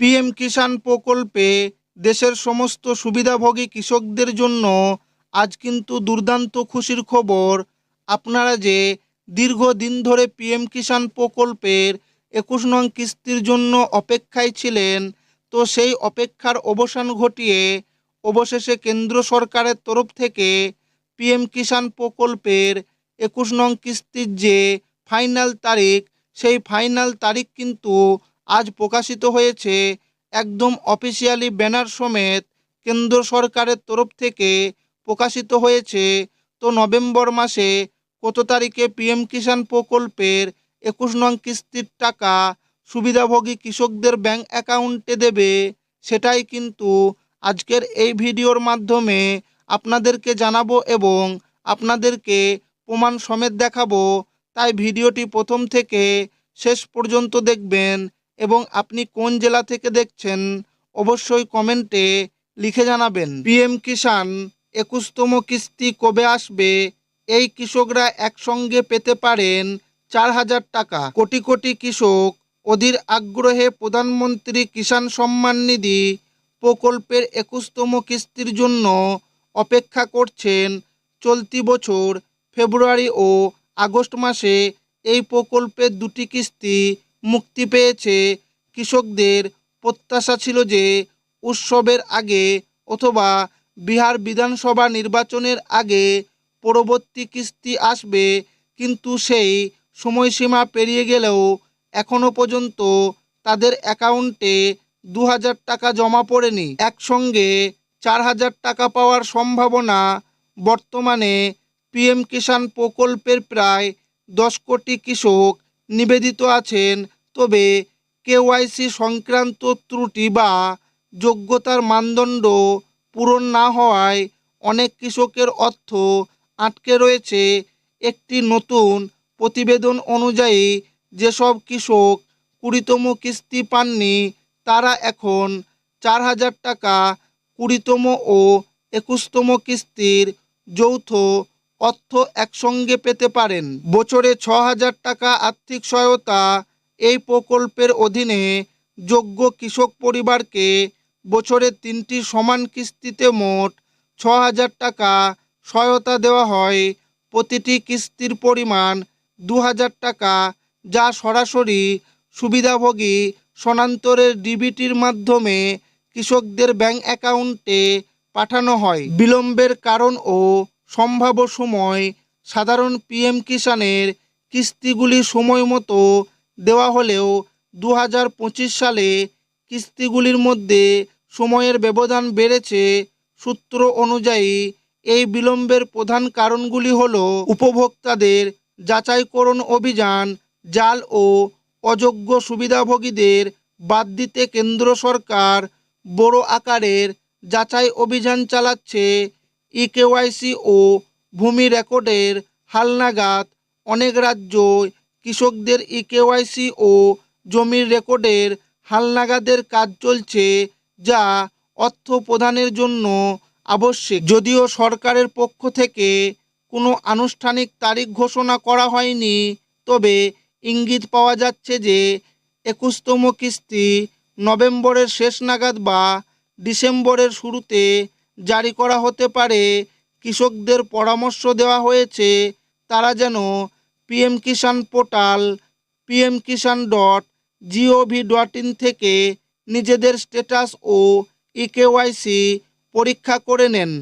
PM কিষাণ প্রকল্পে দেশের সমস্ত সুবিধাভোগী কৃষকদের জন্য আজ কিন্তু দুর্দান্ত খুশির খবর। আপনারা যে দীর্ঘদিন ধরে পিএম কিষাণ প্রকল্পের একুশ নং কিস্তির জন্য অপেক্ষায় ছিলেন, তো সেই অপেক্ষার অবসান ঘটিয়ে অবশেষে কেন্দ্র সরকারের তরফ থেকে পিএম কিষাণ প্রকল্পের একুশ নং কিস্তির যে ফাইনাল তারিখ, সেই ফাইনাল তারিখ কিন্তু আজ প্রকাশিত হয়েছে একদম অফিসিয়ালি ব্যানার সমেত কেন্দ্র সরকারের তরফ থেকে প্রকাশিত হয়েছে। তো নভেম্বর মাসে কত তারিখে পিএম কিষাণ প্রকল্পের একুশ নং কিস্তির টাকা সুবিধাভোগী কৃষকদের ব্যাংক অ্যাকাউন্টে দেবে সেটাই কিন্তু আজকের এই ভিডিওর মাধ্যমে আপনাদেরকে জানাব এবং আপনাদেরকে প্রমাণ সমেত দেখাবো। তাই ভিডিওটি প্রথম থেকে শেষ পর্যন্ত দেখবেন। এবং আপনি কোন জেলা থেকে দেখছেন অবশ্যই কমেন্টে লিখে জানাবেন। পিএম কিষাণ, একুশতম কিস্তি কবে আসবে? এই কৃষকরা একসঙ্গে পেতে পারেন চার হাজার টাকা। কোটি কোটি কৃষক অধীর আগ্রহে প্রধানমন্ত্রী কিষাণ সম্মান নিধি প্রকল্পের একুশতম কিস্তির জন্য অপেক্ষা করছেন চলতি বছর ফেব্রুয়ারি ও আগস্ট মাসে। এই প্রকল্পের দুটি কিস্তি মুক্তি পেয়েছে। কৃষকদের প্রত্যাশা ছিল যে উৎসবের আগে অথবা বিহার বিধানসভা নির্বাচনের আগে পরবর্তী কিস্তি আসবে, কিন্তু সেই সময়সীমা পেরিয়ে গেলেও এখনও পর্যন্ত তাদের অ্যাকাউন্টে দু হাজার টাকা জমা পড়েনি। একসঙ্গে চার হাজার টাকা পাওয়ার সম্ভাবনা বর্তমানে পিএম কিষাণ প্রকল্পের প্রায় দশ কোটি কৃষক নিবেদিত আছেন তবে কেওয়াইসি সংক্রান্ত ত্রুটি বা যোগ্যতার মানদণ্ড পূরণ না হওয়ায় অনেক কৃষকের অর্থ আটকে রয়েছে। একটি নতুন প্রতিবেদন অনুযায়ী, যেসব কৃষক কুড়িতম কিস্তি পাননি, তারা এখন চার হাজার টাকা কুড়িতম ও একুশতম কিস্তির যৌথ অর্থ একসঙ্গে পেতে পারেন। বছরে ছ হাজার টাকা আর্থিক সহায়তা এই প্রকল্পের অধীনে যোগ্য কৃষক পরিবারকে বছরে তিনটি সমান কিস্তিতে মোট ছ হাজার টাকা সহায়তা দেওয়া হয়। প্রতিটি কিস্তির পরিমাণ দু হাজার টাকা, যা সরাসরি সুবিধাভোগী স্থানান্তরের ডিবিটির মাধ্যমে কৃষকদের ব্যাংক অ্যাকাউন্টে পাঠানো হয়। বিলম্বের কারণ ও সম্ভাব্য সময় সাধারণ পিএম কিষাণের কিস্তিগুলি সময় মতো দেওয়া হলেও দু হাজার পঁচিশ সালে কিস্তিগুলির মধ্যে সময়ের ব্যবধান বেড়েছে। সূত্র অনুযায়ী, এই বিলম্বের প্রধান কারণগুলি হল উপভোক্তাদের যাচাইকরণ অভিযান, জাল ও অযোগ্য সুবিধাভোগীদের বাদ দিতে কেন্দ্র সরকার বড় আকারের যাচাই অভিযান চালাচ্ছে। ইকেওয়াইসি ও ভূমি রেকর্ডের হালনাগাদ অনেক রাজ্য কৃষকদের ইকেওয়াইসি ও জমির রেকর্ডের হালনাগাদের কাজ চলছে যা অর্থ প্রদানের জন্য আবশ্যিক। যদিও সরকারের পক্ষ থেকে কোনো আনুষ্ঠানিক তারিখ ঘোষণা করা হয়নি, তবে ইঙ্গিত পাওয়া যাচ্ছে যে একুশতম কিস্তি নভেম্বরের শেষ নাগাদ বা ডিসেম্বরের শুরুতে জারি করা হতে পারে। কৃষকদের পরামর্শ দেওয়া হয়েছে, তারা যেন PM Kisan portal, PM Kisan dot GOV dot in থেকে নিজেদের স্টেটাস ও ইকেওয়াইসি পরীক্ষা করে নেন।